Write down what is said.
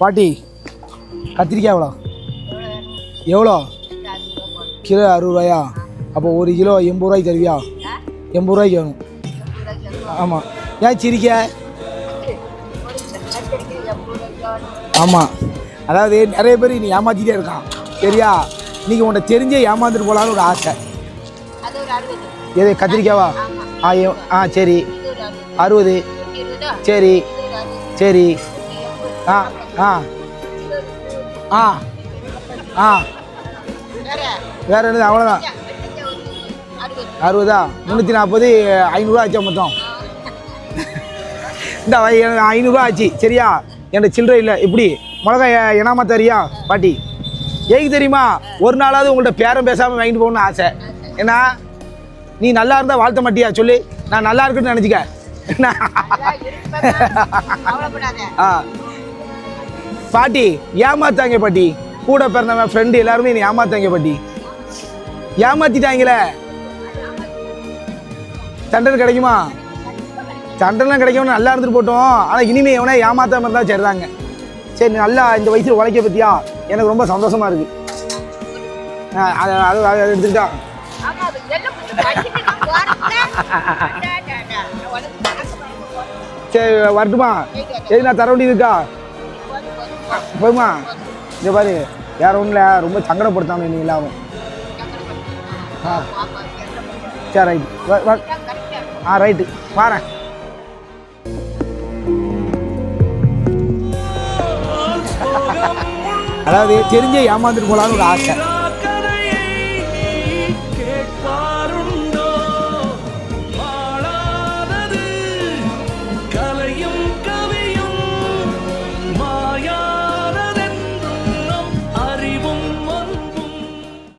பாட்டி கத்திரிக்காய் எவ்வளோ? எவ்வளோ? கிலோ அறுபது ரூபாயா? அப்போ ஒரு கிலோ எண்பது ரூபாய்க்கு தருவியா? எண்பது ரூபாய்க்கு வேணும். ஆமாம் ஏன் சிரிக்க? ஆமாம் அதாவது நிறைய பேர் நீ ஏமாத்திட்டே இருக்கான். சரியா? இன்னைக்கு உன்கிட்ட தெரிஞ்சே ஏமாந்துட்டு போகலான்னு ஒரு ஆசை. எது கத்திரிக்காவா? ஆ ஆ சரி. அறுபது. சரி. சரி. ஆ ஆ. ஆ ஆ. வேற என்னது? அவ்வளோதான் அறுபதா? முந்நூற்றி நாற்பது ஐநூறுரூவா ஆச்சா மொத்தம். இந்த ஐநூறுரூவா ஆச்சு. சரியா? என்கிட்ட சில்லறை இல்லை. இப்படி. மிளகாய் எனாமா தரியா? பாட்டி. ஏக்கு தெரியுமா? ஒரு நாளாவது உங்கள்கிட்ட பேரம் பேசாமல் வாங்கிட்டு போகணும்னு ஆசை. ஏன்னா நீ நல்லா இருந்தால் வாழ்த்த மாட்டியா? சொல்லு. நான் நல்லா இருக்குன்னு நினச்சிக்க. ஆ. பாட்டி ஏமாத்தாங்க பாட்டி. கூட பிறந்தவன் ஃப்ரெண்டு எல்லாருமே என்னை ஏமாத்தாங்க பாட்டி. ஏமாத்திட்டாங்களே. தண்டனை கிடைக்குமா? தண்டனை கிடைக்கும்னு நல்லா இருந்துட்டு போட்டோம். ஆனால் இனிமே எவனா ஏமாத்தாம இருந்தா சரிதாங்க. சரி நல்லா இந்த வயசில் உழைக்க பற்றியா எனக்கு ரொம்ப சந்தோஷமா இருக்கு. அது அது சரி வரட்டுமா? சரி நான் தர வேண்டியது இருக்கா? போய்மா. இங்கே பாரு வேற ஒன்றும் இல்லை ரொம்ப சங்கடப்படுத்தாம நீ இல்லாமல் ஆ. சரி ரைட்டு ஆ ரைட்டு வாரேன். அதாவது தெரிஞ்சே ஏமாந்துட்டு போகலான்னு ஒரு ஆசை.